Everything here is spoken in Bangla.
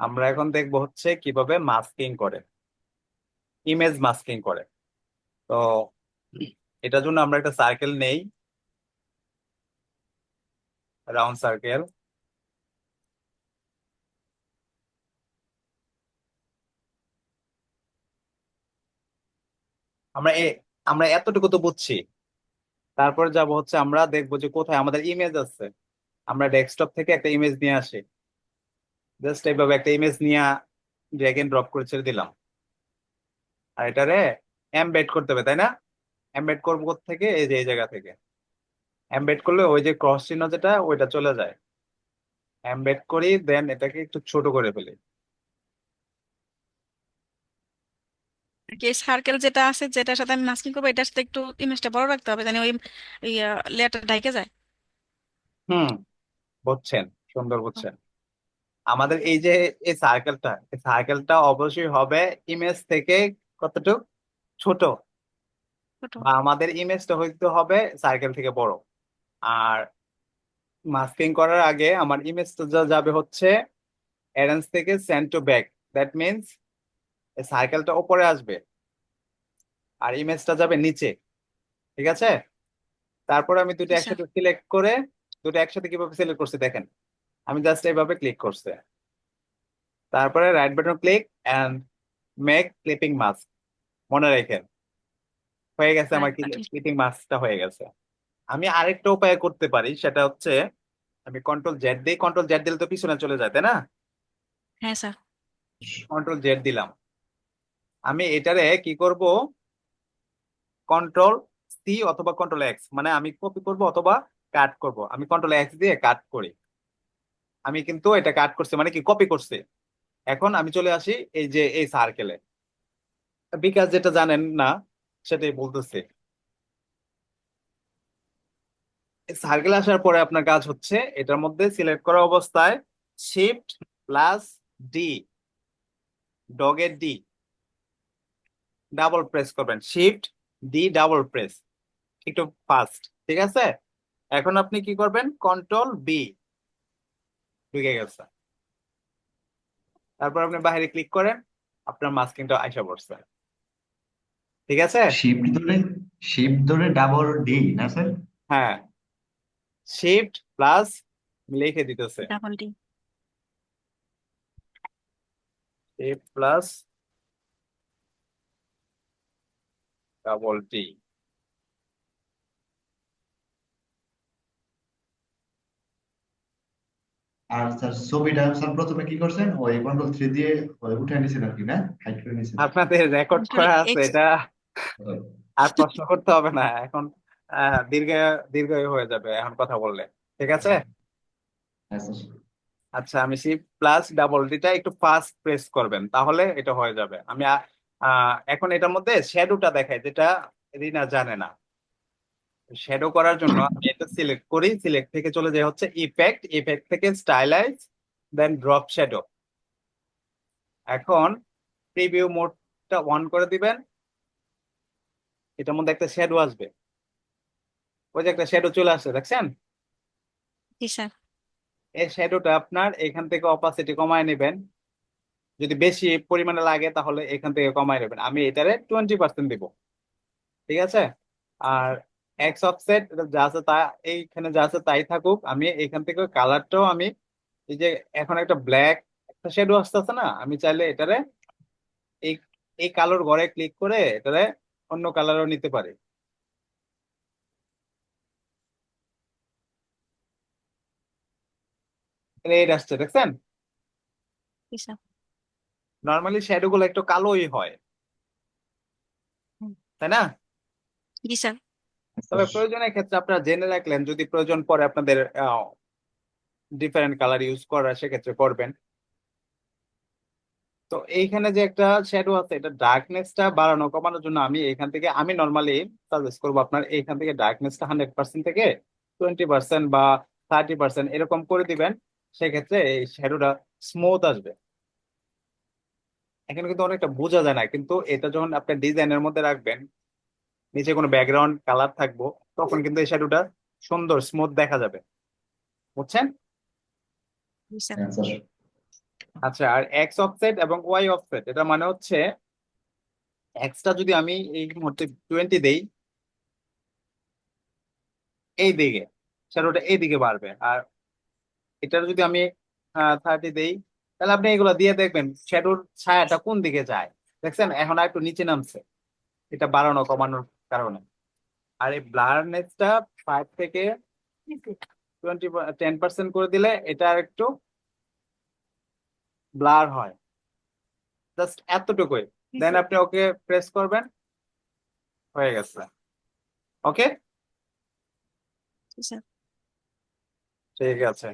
আমরা এখন দেখব হচ্ছে কীভাবে মাস্কিং করে। ইমেজ মাস্কিং করে। তো এটার জন্য আমরা একটা সার্কেল নেই। রাউন্ড সার্কেল আমরা আমরা এতটুকু তো বুঝছি। তারপর যাব হচ্ছে আমরা দেখব যে কোথায় আমাদের ইমেজ আছে। আমরা ডেস্কটপ থেকে একটা ইমেজ নিয়ে আসি। জাস্ট এইভাবে একটা ইমেজ নিয়ে ড্র্যাগ এন্ড ড্রপ করে ছেড়ে দিলাম আর এটারে এমবেড করতে হবে তাই না এমবেড করব থেকে এই যে এই জায়গা থেকে এমবেড করলে ওই যে ক্রস চিহ্ন যেটা ওইটা চলে যায় এমবেড করি দেন এটাকে একটু ছোট করে ফেলি কি সার্কেল যেটা আছে যেটার সাথে আমি মাস্কিং করব এটার সাথে একটু ইমেজটা বড় রাখতে হবে জানি ওই লেয়ারটা ঢাকে যায় হুম বুঝছেন সুন্দর বুঝছেন আমাদের এই যে এই সার্কেলটা এই সার্কেলটা অবশ্যই হবে ইমেজ থেকে কতটুক? ছোট। বা আমাদের ইমেজটা হইতে হবে সার্কেল থেকে বড়। আর মাস্কিং করার আগে আমার ইমেজটা যা যাবে হচ্ছে অ্যারেঞ্জ থেকে send to back that means সার্কেলটা উপরে আসবে আর ইমেজটা যাবে নিচে। ঠিক আছে? তারপরে আমি দুটো আচ্ছা। একসাথে সিলেক্ট করে দুটো একসাথে কীভাবে সিলেক্ট করছি দেখেন। আমি জাস্ট এইভাবে ক্লিক করছি। তারপরে right button click and make clipping mask মনে রাখেন। হয়ে গেছে আমার ক্লিপিং মাস্কটা হয়ে গেছে। আমি আরেকটা উপায় করতে পারি সেটা হচ্ছে আমি কন্ট্রোল জেড দিই কন্ট্রোল জেড দিলে তো পিছনে চলে যায় তাই না? হ্যাঁ স্যার। কন্ট্রোল জেড দিলাম। আমি এটারে কি করব? কন্ট্রোল সি অথবা কন্ট্রোল এক্স মানে আমি কপি করব অথবা কাট করব। আমি কন্ট্রোল এক্স দিয়ে কাট করি। আমি কিন্তু এটা কাট করছি মানে কি কপি করছি। এখন আমি চলে আসি এই যে, এই সার্কেলে বিকাশ যেটা জানেন না, সেটাই বলতেছি। সার্কেল আসার পরে আপনার কাজ হচ্ছে, এটার মধ্যে সিলেক্ট করা অবস্থায় শিফট প্লাস ডি ডগের ডি ডাবল প্রেস করবেন শিফট ডি ডাবল প্রেস একটু ফাস্ট ঠিক আছে? এখন আপনি কি করবেন? কন্ট্রোল বি ঢুকে গেছে। তারপর আপনি বাইরে ক্লিক করেন আপনার মাস্কিংটা আইসা পড়ছে। ঠিক আছে? শিফট ধরে শিফট ধরে ডাবল ডি না স্যার হ্যাঁ। শিফট প্লাস লিখে দিতেছে। Double D shift plus double T আর স্যার ছবিটা স্যার প্রথমে কি করছেন? ওই কন্ট্রোল থ্রি দিয়ে ওই উঠে নিয়েছেন আর কি না? হাইড করে নিয়েছেন আপনাদের রেকর্ড করা আছে এটা আর প্রশ্ন করতে হবে না এখন আহ, দীর্ঘ দীর্ঘ হয়ে যাবে এখন কথা বললে ঠিক আছে? হ্যাঁ আচ্ছা আমি শিফট প্লাস ডাবল টিটা একটু ফাস্ট প্রেস করবেন তাহলে এটা হয়ে যাবে। আমি আহ, এখন এটার মধ্যে শ্যাডোটা দেখাই যেটা রিনা জানে না। শ্যাডো করার জন্য আমি এটা সিলেক্ট করি সিলেক্ট থেকে চলে যাই হচ্ছে ইফেক্ট ইফেক্ট থেকে স্টাইলাইজ দেন ড্রপ শ্যাডো এখন প্রিভিউ মোডটা অন করে দিবেন। এটার মধ্যে একটা শ্যাডো আসবে। ওই যে একটা শ্যাডো চলে আসছে দেখছেন? জি স্যার। এই শ্যাডোটা আপনার এখান থেকে অপাসিটি কমায় নেবেন। যদি বেশি পরিমাণে লাগে তাহলে এখান থেকে কমায় নেবেন। আমি এটারে টোয়েন্টি পার্সেন্ট দিব। ঠিক আছে? আর এক্স অফসেট যা আছে তা এইখানে যা আছে তাই থাকুক। আমি এখান থেকে কালারটাও আমি এই যে এখন একটা ব্ল্যাক একটা শ্যাডো আসতেছে না আমি চাইলে এটারে এই এই কালোর ঘরে ক্লিক করে এটারে অন্য কালারও নিতে পারি। রেড আসছে দেখছেন? নর্মালি শ্যাডো গুলো একটু কালোই হয়। তাই না? জি স্যার। তবে প্রয়োজনের ক্ষেত্রে আপনারা জেনে রাখলেন, যদি প্রয়োজন পড়ে আপনাদের ডিফারেন্ট কালার ইউজ করার সেক্ষেত্রে করবেন। তো এইখানে যে একটা শ্যাডো আছে, এটা ডার্কনেসটা বাড়ানো, কমানোর জন্য আমি এখান থেকে, আমি নর্মালি সাজেস্ট করব আপনার এইখান থেকে ডার্কনেসটা হান্ড্রেড পার্সেন্ট থেকে টোয়েন্টি পার্সেন্ট বা থার্টি পার্সেন্ট এরকম করে দিবেন। সেক্ষেত্রে এই শ্যাডোটা স্মুথ আসবে। এখানে কিন্তু অনেকটা বোঝা যায় না, কিন্তু এটা যখন আপনি ডিজাইনের মধ্যে রাখবেন নিচে কোনো ব্যাকগ্রাউন্ড কালার থাকব তখন কিন্তু এই শ্যাডোটা সুন্দর স্মুথ দেখা যাবে। বুঝছেন? হ্যাঁ আচ্ছা আর এক্স অফসেট এবং ওয়াই অফসেট এটা মানে হচ্ছে এক্সটা যদি আমি এই মুহূর্তে টোয়েন্টি দেই এই দিকে শ্যাডোটা এই দিকে বাড়বে। আর এটার যদি আমি থার্টি দেই তাহলে আপনি এগুলো দিয়ে দেখবেন শ্যাডোর ছায়াটা কোন দিকে যায়। দেখছেন? এখন আর একটু নিচে নামছে। এটা বাড়ানো কমানোর কারণে আর এই ব্লারনেসটা ফাইভ থেকে টোয়েন্টি টেন পার্সেন্ট করে দিলে এটা একটু ব্লার হয়। জাস্ট এতটুকুই। দেন আপনি ওকে প্রেস করবেন। হয়ে গেছে। ওকে ঠিক আছে।